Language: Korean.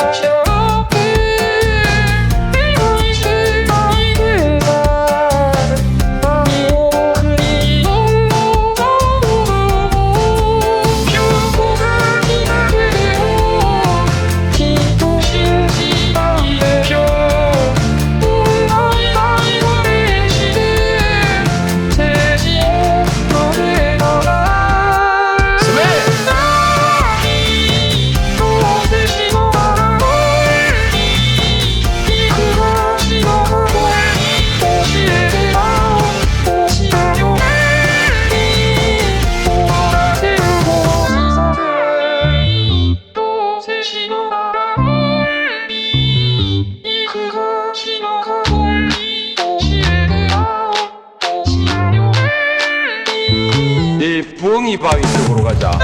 Oh. 이 뿡이 바위 쪽으로 가자.